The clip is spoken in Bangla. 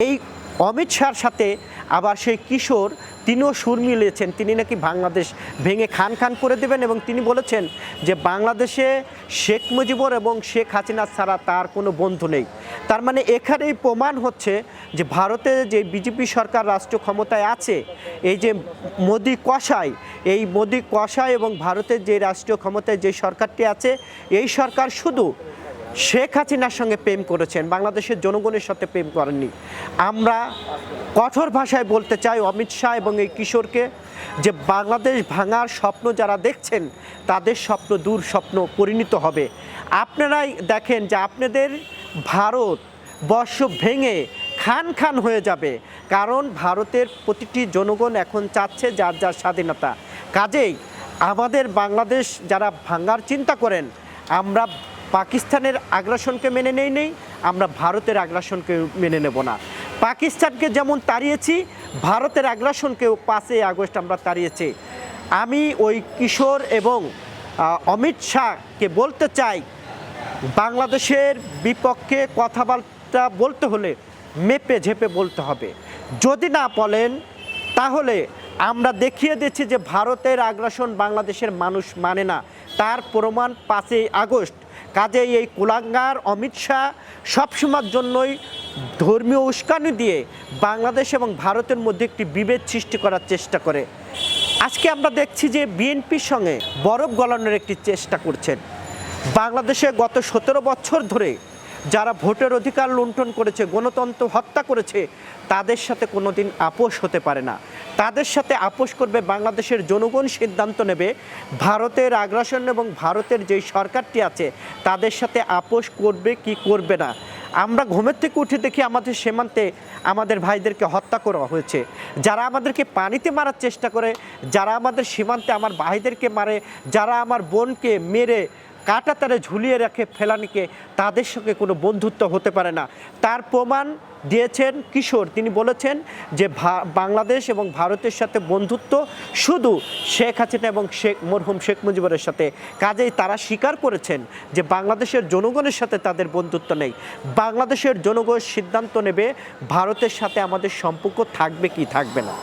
এই অমিত শাহর সাথে আবার সেই কিশোর, তিনিও সুর মিলিয়েছেন। তিনি নাকি বাংলাদেশ ভেঙে খান খান করে দেবেন এবং তিনি বলেছেন যে বাংলাদেশে শেখ মুজিবুর এবং শেখ হাসিনা ছাড়া তার কোনো বন্ধু নেই। তার মানে এখানেই প্রমাণ হচ্ছে যে ভারতে যে বিজেপি সরকার রাষ্ট্র ক্ষমতায় আছে, এই যে মোদি কষাই এই মোদি কষাই এবং ভারতের যে রাষ্ট্রীয় ক্ষমতায় যে সরকারটি আছে, এই সরকার শুধু শেখ হাসিনার সঙ্গে প্রেম করেছেন, বাংলাদেশের জনগণের সাথে প্রেম করেননি। আমরা কঠোর ভাষায় বলতে চাই অমিত শাহ এবং এই কিশোরকে যে বাংলাদেশ ভাঙার স্বপ্ন যারা দেখছেন, তাদের স্বপ্ন দূর স্বপ্ন পরিণত হবে। আপনারাই দেখেন যে আপনাদের ভারত বর্ষ ভেঙে খান খান হয়ে যাবে, কারণ ভারতের প্রতিটি জনগণ এখন চাচ্ছে যার যার স্বাধীনতা। কাজেই আমাদের বাংলাদেশ যারা ভাঙার চিন্তা করেন, আমরা পাকিস্তানের আগ্রাসনকে মেনে নেই নেই, আমরা ভারতের আগ্রাসনকে মেনে নেব না। পাকিস্তানকে যেমন তাড়িয়েছি, ভারতের আগ্রাসনকেও পাঁচই আগস্ট আমরা তাড়িয়েছি। আমি ওই কিশোর এবং অমিত শাহকে বলতে চাই, বাংলাদেশের বিপক্ষে কথাবার্তা বলতে হলে মেপে ঝেপে বলতে হবে। যদি না বলেন, তাহলে আমরা দেখিয়ে দিচ্ছি যে ভারতের আগ্রাসন বাংলাদেশের মানুষ মানে না। তার প্রমাণ পাঁচই আগস্ট। কাজেই এই কুলাঙ্গার অমিত শাহ সবসময়ের জন্যই ধর্মীয় উস্কানি দিয়ে বাংলাদেশ এবং ভারতের মধ্যে একটি বিভেদ সৃষ্টি করার চেষ্টা করে। আজকে আমরা দেখছি যে বিএনপির সঙ্গে বরফ গলানোর একটি চেষ্টা করছেন। বাংলাদেশে গত সতেরো বছর ধরে যারা ভোটের অধিকার লুণ্ঠন করেছে, গণতন্ত্র হত্যা করেছে, তাদের সাথে কোনোদিন আপোষ হতে পারে না। তাদের সাথে আপোষ করবে বাংলাদেশের জনগণ সিদ্ধান্ত নেবে। ভারতের আগ্রাসন এবং ভারতের যেই সরকারটি আছে, তাদের সাথে আপোষ করবে কি করবে না? আমরা ঘুমের থেকে উঠে দেখি আমাদের সীমান্তে আমাদের ভাইদেরকে হত্যা করা হয়েছে। যারা আমাদেরকে পানিতে মারার চেষ্টা করে, যারা আমাদের সীমান্তে আমার ভাইদেরকে মারে, যারা আমার বোনকে মেরে কাটা তারে ঝুলিয়ে রাখে ফেলানিকে, তাদের সঙ্গে কোনো বন্ধুত্ব হতে পারে না। তার প্রমাণ দিয়েছেন কিশোর। তিনি বলেছেন যে বাংলাদেশ এবং ভারতের সাথে বন্ধুত্ব শুধু শেখ হাসিনা এবং শেখ, মরহুম শেখ মুজিবুরের সাথে। কাজেই তারা স্বীকার করেছেন যে, বাংলাদেশের জনগণের সাথে তাদের বন্ধুত্ব নেই। বাংলাদেশের জনগণ সিদ্ধান্ত নেবে ভারতের সাথে আমাদের সম্পর্ক থাকবে কি থাকবে না।